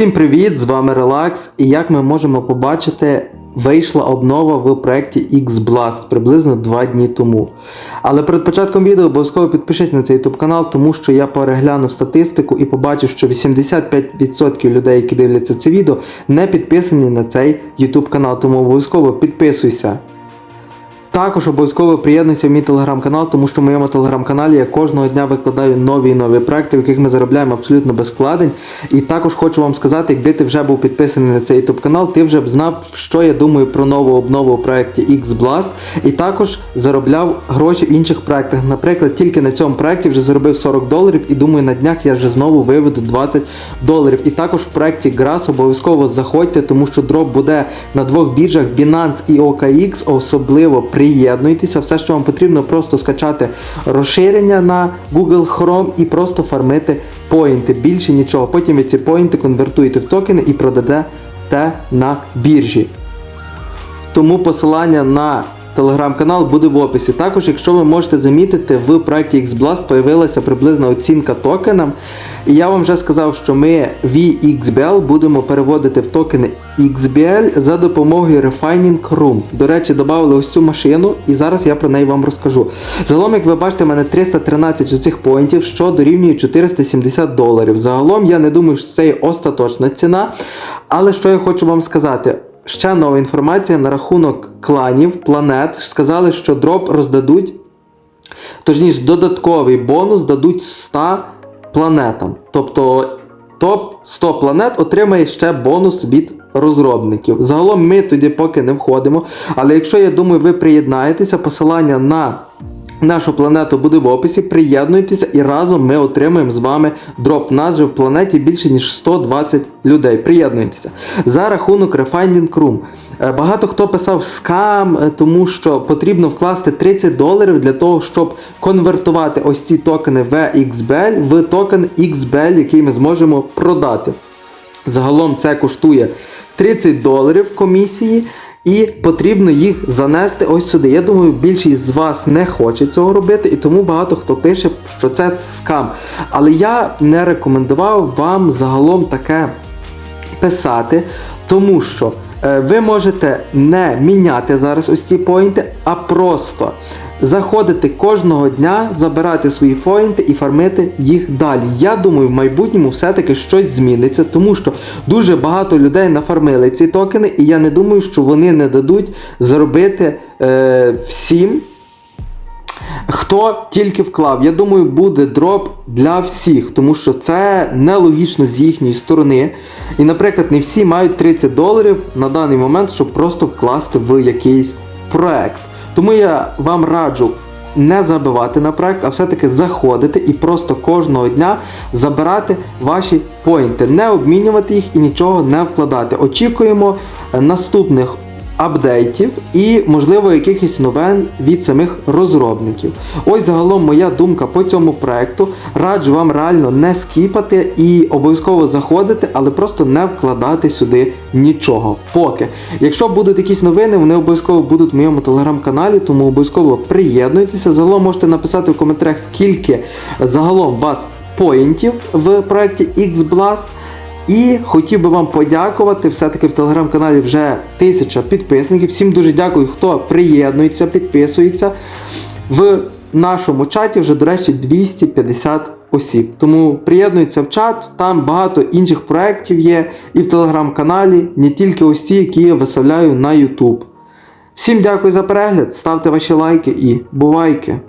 Всім привіт! З вами Relax. І як ми можемо побачити, вийшла обнова в проєкті X-Blast приблизно 2 дні тому. Але перед початком відео обов'язково підпишись на цей YouTube канал, тому що я переглянув статистику і побачив, що 85% людей, які дивляться це відео, не підписані на цей YouTube канал. Тому обов'язково підписуйся. Також обов'язково приєднуйся в мій телеграм-канал, тому що в моєму телеграм-каналі я кожного дня викладаю нові і нові проекти, в яких ми заробляємо абсолютно без вкладень. І також хочу вам сказати, якби ти вже був підписаний на цей YouTube канал, ти вже б знав, що я думаю про нову обнову у проєкті X-Blast. І також заробляв гроші в інших проєктах. Наприклад, тільки на цьому проєкті вже заробив 40 доларів і думаю, на днях я вже знову виведу 20 доларів. І також в проєкті Grass обов'язково заходьте, тому що дроп буде на двох біржах Binance і OKX, особливо приєднуйтеся. Все, що вам потрібно, просто скачати розширення на Google Chrome і просто фармити поінти. Більше нічого. Потім ви ці поінти конвертуєте в токени і продадете на біржі. Тому посилання на телеграм-канал буде в описі. Також, якщо ви можете замітити, в проєкті XBlast появилася приблизна оцінка токенам. І я вам вже сказав, що ми VXBL будемо переводити в токени XBL за допомогою Refining Room. До речі, додали ось цю машину, і зараз я про неї вам розкажу. Загалом, як ви бачите, в мене 313 оцих поінтів, що дорівнює 470 доларів. Загалом я не думаю, що це є остаточна ціна. Але що я хочу вам сказати? Ще нова інформація на рахунок кланів, планет. Сказали, що дроп роздадуть. Точніше, додатковий бонус дадуть 100 планетам. Тобто топ 100 планет отримає ще бонус від розробників. Загалом ми тоді поки не входимо. Але якщо я думаю, ви приєднаєтеся, посилання на нашу планету буде в описі. Приєднуйтеся і разом ми отримаємо з вами дроп. Же в планеті більше ніж 120 людей. Приєднуйтеся. За рахунок Refining Room. Е, Багато хто писав скам, е, тому що потрібно вкласти 30 доларів для того, щоб конвертувати ось ці токени VXBL в токен XBL, який ми зможемо продати. Загалом це коштує 30 доларів комісії. І потрібно їх занести ось сюди. Я думаю, більшість з вас не хоче цього робити, і тому багато хто пише, що це скам. Але я не рекомендував вам загалом таке писати, тому що ви можете не міняти зараз ось ці поінти, а просто заходити кожного дня, забирати свої поінти і фармити їх далі. Я думаю, в майбутньому все-таки щось зміниться, тому що дуже багато людей нафармили ці токени, і я не думаю, що вони не дадуть заробити е, всім. Хто тільки вклав, я думаю, буде дроп для всіх, тому що це нелогічно з їхньої сторони. І, наприклад, не всі мають 30 доларів на даний момент, щоб просто вкласти в якийсь проект. Тому я вам раджу не забивати на проект, а все-таки заходити і просто кожного дня забирати ваші поінти, не обмінювати їх і нічого не вкладати. Очікуємо наступних апдейтів і, можливо, якихось новин від самих розробників. Ось загалом моя думка по цьому проекту. Раджу вам реально не скіпати і обов'язково заходити, але просто не вкладати сюди нічого. Поки. Якщо будуть якісь новини, вони обов'язково будуть в моєму телеграм-каналі, тому обов'язково приєднуйтеся. Загалом можете написати в коментарях, скільки загалом вас поінтів в проєкті XBlast. І хотів би вам подякувати. Все-таки в телеграм-каналі вже тисяча підписників. Всім дуже дякую, хто приєднується, підписується. В нашому чаті вже, до речі, 250 осіб. Тому приєднуйтеся в чат, там багато інших проєктів є і в телеграм-каналі, не тільки ось ті, які я виставляю на YouTube. Всім дякую за перегляд, ставте ваші лайки і бувайки!